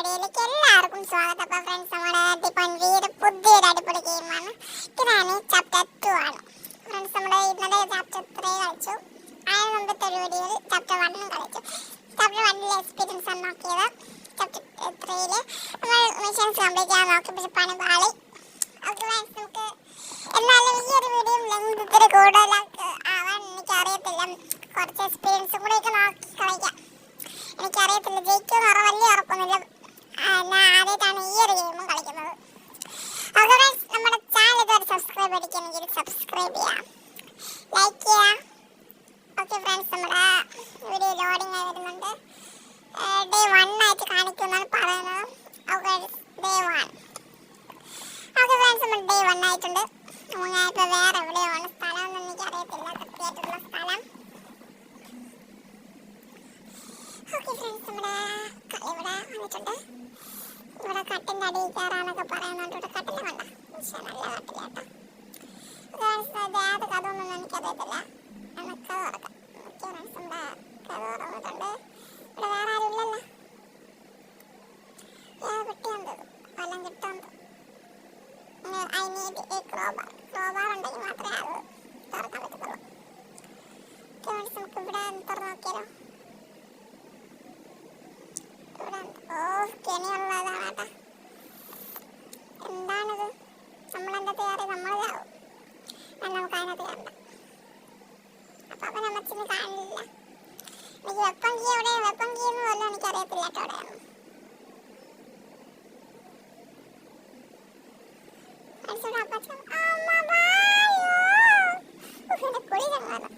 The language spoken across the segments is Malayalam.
വീഡിയോയിലേക്ക് എല്ലാവർക്കും സ്വാഗതം. അപ്പോൾ ഫ്രണ്ട്സ് നമ്മുടെ ഡിപ്പൻവിയുടെ പുതിയൊരു അടിപൊളി ഗെയിമാണ് ഇതാണ് ചാപ്റ്റർ ടു ആണ്. ഫ്രണ്ട്സ് നമ്മുടെ ഇന്നലെ ചാപ്റ്റർ ത്രീ കളിച്ചു. അതിന് മുമ്പത്തെ ഒരു വീഡിയോയിൽ ചാപ്റ്റർ വണ്ണും കളിച്ചു. ചാപ്റ്റർ വണ്ണിലെ എക്സ്പീരിയൻസ് ആണ് നോക്കിയത് ചാപ്റ്റർ ത്രീയിൽ നമ്മൾ മിഷൻസ് കംപ്ലീറ്റ് ചെയ്യാൻ നോക്കി. പക്ഷെ പണി പാളി. ഓക്കെ ഫ്രണ്ട്സ് നമുക്ക് എന്നാലും ഈ ഒരു വീഡിയോ ലെങ്ത് ഇത്തിരി കൂടുതലാക്ക് ആവാൻ എനിക്കറിയത്തില്ല. കുറച്ച് എക്സ്പീരിയൻസും കൂടെ ഒക്കെ നോക്കി കളിക്കാം എനിക്കറിയത്തില്ല ജയിക്കുമെന്ന് ഉറ വലിയ ഉറപ്പൊന്നുമില്ല ആ, ഞാൻ ആദ്യമായിട്ടാണ് ഈ ഒരു ഗെയിമും കളിക്കുന്നത് ഓക്കെ ഫ്രണ്ട്സ് നമ്മുടെ ചാനൽ ഇതുവരെ സബ്സ്ക്രൈബ് അടിക്കണമെങ്കിൽ സബ്സ്ക്രൈബ് ചെയ്യാം ലൈക്ക് ചെയ്യാം ഓക്കെ ഫ്രണ്ട്സ് നമ്മുടെ വീഡിയോ ലോഡിങ് ആയി വരുന്നുണ്ട് ഡേ വൺ ആയിട്ട് കാണിക്കുമെന്നാണ് പറയുന്നത് ഓക്കെ ഡേ വൺ വേറെ സ്ഥലം ഫ്രണ്ട്സ് നമ്മുടെ ഇവിടെ വന്നിട്ടുണ്ട്. ഇവിടെ കട്ടിന്റെ അടിയിൽ കയറാനൊക്കെ പറയുന്നുണ്ട് ഇവിടെ കട്ടിൽ വേണ്ട പക്ഷേ നല്ല കട്ടിലാട്ടോ ഫ്രണ്ട്സ് അത് കഥയൊന്നും എനിക്കറിയത്തില്ല നമുക്ക് തുറക്കാം ഓക്കെ ഫ്രണ്ട്സ് നമ്മുടെ കഥ തുറന്നിട്ടുണ്ട് ഇവിടെ വേറെ ആരും ഇല്ലല്ലോ ഏത് കുട്ടിയുണ്ട് വല്ലം കിട്ടുന്നുണ്ട് I need a crowbar crowbar ഉണ്ടെങ്കിൽ മാത്രമേ അത് തുറക്കാൻ പറ്റത്തുള്ളൂ ഫ്രണ്ട്സ് നമുക്ക് ഇവിടെ തുറന്ന് നോക്കിയാലോ ഇവിടെ ഓ കെണിയുള്ളതാണ് കേട്ടാ എന്താണിത് നമ്മളെന്താ കയറി നമ്മൾ എന്നാൽ നമുക്ക് അതിനകത്ത് കയറണ്ട അപ്പൊ അവൻ അമ്മച്ചിന് കാണില്ല എനിക്ക് വെപ്പം കീ എവിടെ വെപ്പം കീ എന്ന് എനിക്കറിയത്തില്ല കേട്ടോ എവിടെയാണ് മനസ്സിലൂടെ അപ്പച്ചൻ അമ്മ ബായോ എന്റെ കുളി ചങ്ങാണ്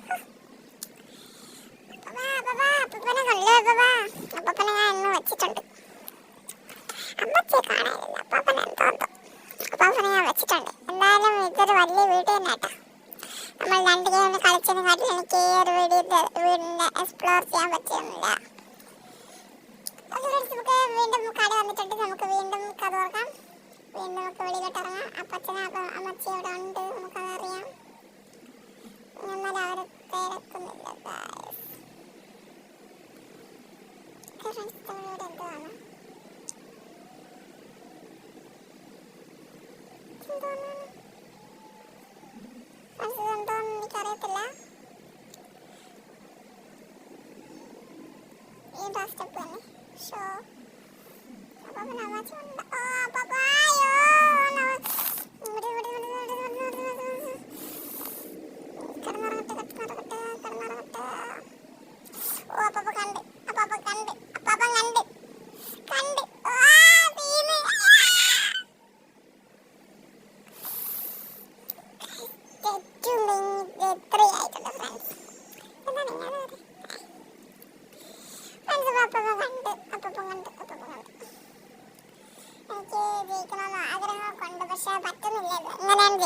അപ്പനെ കണ്ടു അപ്പനെ ഞാൻ ഇന്ന് വെച്ചിട്ടുണ്ട് അമ്മച്ചെ കാണാനില്ല അപ്പാപ്പനെ എന്തോന്തോ അപ്പാപ്പനെ ഞാൻ വെച്ചിട്ടുണ്ട് എന്തായാലും ഇതൊരു വലിയ വീട് തന്നെ കേട്ടോ നമ്മൾ രണ്ട് ഗെയിമിന് കളിച്ചതിനെ കാട്ടിൽ എനിക്ക് ഈ ഒരു വീടിന്റെ വീടിന്റെ എക്സ്പ്ലോർ ചെയ്യാൻ പറ്റുന്നില്ല നമുക്ക് വീണ്ടും കട വന്നിട്ടുണ്ട് നമുക്ക് വീണ്ടും കഥ തുറക്കാം വീണ്ടും നമുക്ക് വെളിയിലോട്ടിറങ്ങാം അപ്പച്ചനെ അപ്പ അമ്മച്ചി അവിടെ ഉണ്ട്. നമുക്കതറിയാം. എന്നാൽ അവരെ തിരക്കുന്നില്ല എന്താണ് ഈ സ്റ്റെപ്പ് തന്നെ ഷോ അപ്പൊ നവാച്ച് ഉണ്ട് ഓ പപ്പായോ ഇവിടെ ഇവിടെ ഇവിടെ ഇവിടെ ഇവിടെ ഇവിടെ ഇവിടെ കിടന്നിറങ്ങട്ടെ കിടന്നിറങ്ങട്ടെ കിടന്നിറങ്ങട്ടെ ഓ അപ്പ കണ്ട് അപ്പ കണ്ട് അപ്പ കണ്ട് കണ്ട് ആ വീണ് ഏറ്റവും എത്രയായിട്ടുണ്ട് ഫ്രണ്ട്സ് എന്താണ് ഞാൻ ഫ്രണ്ട്സ് അപ്പ കണ്ട് അപ്പ കണ്ട് അപ്പ കണ്ട് എനിക്ക് ജയിക്കണമെന്ന് ആഗ്രഹമൊക്കെ ഉണ്ട് പക്ഷെ പറ്റുന്നില്ല ഇത് എങ്ങനെയാണ്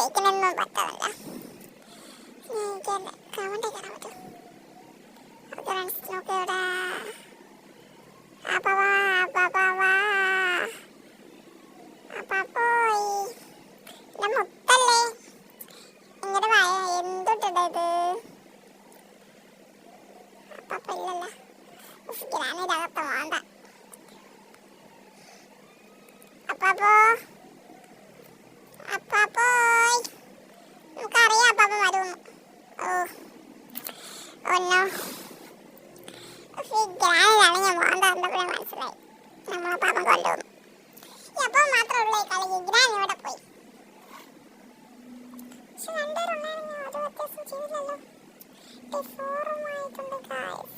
ഇല്ലല്ലോ. ഞാൻ ഇതിനകത്ത് വേണ്ട. അപ്പാപ്പോ അപ്പാപ്പോയ് നമുക്കറിയാം അപ്പാപ്പ വരുമെന്ന് ഓ ഒന്നോ ഗ്രാനിലാണ് ഞാൻ വേണ്ട എന്നപ്പോഴേ മനസ്സിലായി. നമ്മളെ പാപ്പൻ കൊണ്ടുവന്നു ഈ അപ്പം മാത്രമേ ഉള്ളൂ ഈ കളി? ഗ്രാൻ ഇവിടെ പോയി? പക്ഷെ രണ്ടുപേരുണ്ടായിരുന്നു അത് വ്യത്യാസം ചെയ്തില്ലല്ലോ. ഡിഫോറുമായിട്ടുണ്ട് ഗായ്സ്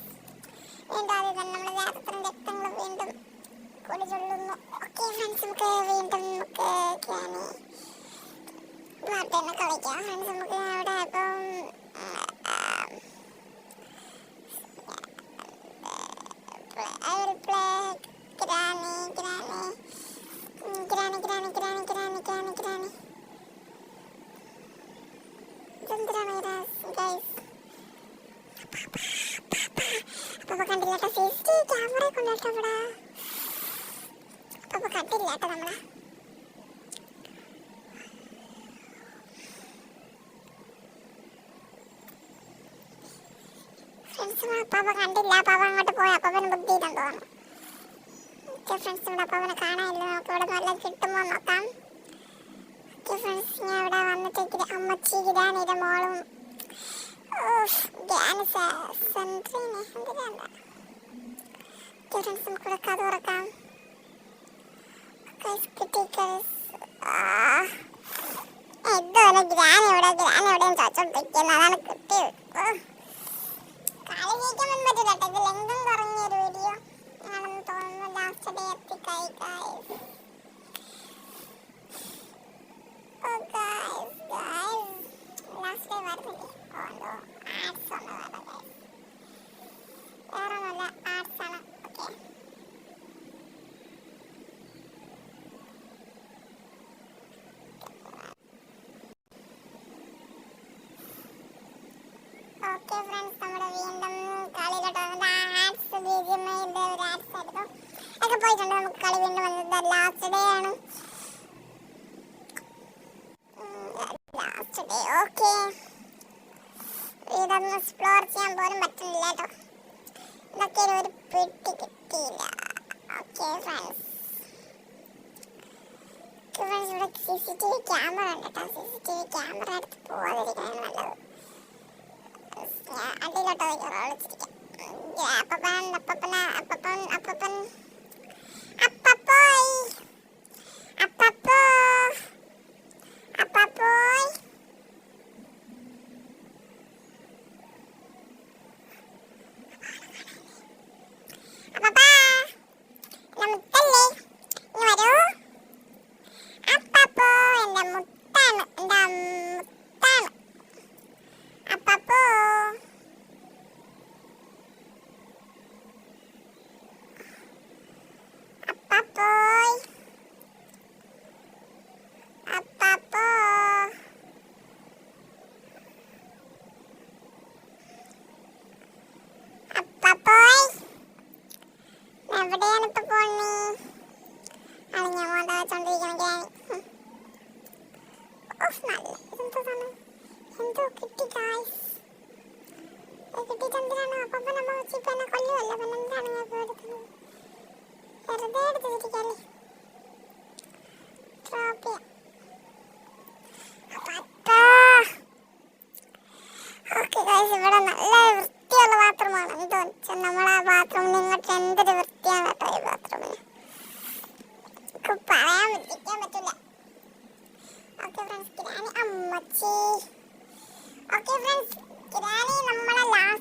വീണ്ടും അത് തന്നെ. നമ്മുടെ രാത്രി രക്തങ്ങൾ വീണ്ടും കൂടി ചൊല്ലുന്നു. ഓക്കെ ഫ്രണ്ട്സ് നമുക്ക് വീണ്ടും നമുക്ക് ഗ്രാനി നാട്ടിൽ കളിക്കാം. ഫ്രണ്ട്സ് നമുക്ക് അവിടെ ഇപ്പം I will play Granny, Granny, Mm, Granny, Granny, Granny, Granny, Granny, Granny. ഇതെന്തിനാണ് guys? അപ്പൊ കണ്ടില്ല കേട്ടോ സി സി ക്യാമറ കൊണ്ടുട്ടോ ഇവിടെ അപ്പൊ കണ്ടില്ല കേട്ടോ നമ്മളെ ഫ്രണ്ട്സ് അപ്പാപ്പ കണ്ടില്ല അപ്പാപ്പ അങ്ങോട്ട് പോയി അപ്പൊ ബുദ്ധി തോന്നുന്നു. ഓക്കെ ഫ്രണ്ട്സ് ഇവിടെ അപ്പോൾ അവനെ കാണാനില്ല. നമുക്ക് ഇവിടെ നല്ല കിട്ടുമോ നോക്കാം. ഓക്കെ ഫ്രണ്ട്സ് ഞാൻ ഇവിടെ വന്നിട്ട് ഇത്തിരി അമ്മച്ചി ഗിരാനിയുടെ മോളും സെൻട്രീനെ എന്തിനാണ് തോന്നുന്നു last day എത്തിക്കായി guys oh guys guys last day വരുന്നില്ലേ ഓ എന്തോ ആർട്സ് ഒന്ന് വേണം ഗായ്സ് വേറെ ഒന്നുമില്ല ആർട്സ് ആണ് ഓക്കെ ഓക്കെ ഫ്രണ്ട്സ് നമ്മുടെ വീണ്ടും കളിയിലോട്ട് വന്നത് ആഡ്സ് ബി ജി എം ഐയുടെ ഒരു ആഡ്സ് ആയിരുന്നു ഒക്കെ പോയിട്ടുണ്ട്. നമുക്ക് കളി വീണ്ടും വന്നത് ലാസ്റ്റ് ഡേ ആണ്. ലാസ്റ്റ് ഡേ ഓക്കെ ഇതൊന്നും എക്സ്പ്ലോർ ചെയ്യാൻ പോലും പറ്റുന്നില്ല കേട്ടോ. ഇതൊക്കെ ഒരു പെട്ടി കിട്ടിയില്ല. ഓക്കെ ഫ്രണ്ട്സ് ഫ്രണ്ട്സ് ഇവിടെ C C T V camera ഉണ്ട് കേട്ടോ. C C T V camera എടുത്ത് പോകാതിരിക്കണം നല്ലത് അടിയിലോട്ട് ഒളിച്ചിരിക്കാം അപ്പപ്പൻ അപ്പപ്പൻ അപ്പപ്പൻ. അപ്പപ്പോയ് അപ്പപ്പോ അപ്പപ്പോയ് അപ്പപ്പാ എവിടെയാണ് ഇപ്പൊ പോണി അളിഞ്ഞ മോണ്ട വെച്ചോണ്ടിരിക്കണം ഗ്രാനി ഓഫ് നല്ല ഇതെന്തോ സാധനം എന്തോ കിട്ടി ഗായ്സ് കിട്ടിയിട്ട് എന്തിനാണ് അപ്പം നമ്മ വെച്ച് ഇപ്പൊ എന്നെ കൊല്ലുമല്ലോ പിന്നെ എന്താണ് ഞാൻ പേടിക്കുന്നത് വെറുതെ എടുത്തിരിക്കല്ലേ ട്രോഫിയ ഓക്കെ ഗൈസ് ഇവിടെ നല്ല വൃത്തിയുള്ള തോന്നിച്ചു നമ്മൾ ആ ബാത്റൂമിൽ ഇങ്ങോട്ട് എന്തൊരു വൃത്തിയാണ് കേട്ടോ ഈ ബാത്റൂമിന് പറയാൻ പറ്റിക്കാൻ പറ്റില്ല ഓക്കെ ഫ്രണ്ട്സ് കിരാനി അമ്മച്ചി. ഓക്കെ ഫ്രണ്ട്സ് കിരാനി നമ്മളെ ലാസ്റ്റ്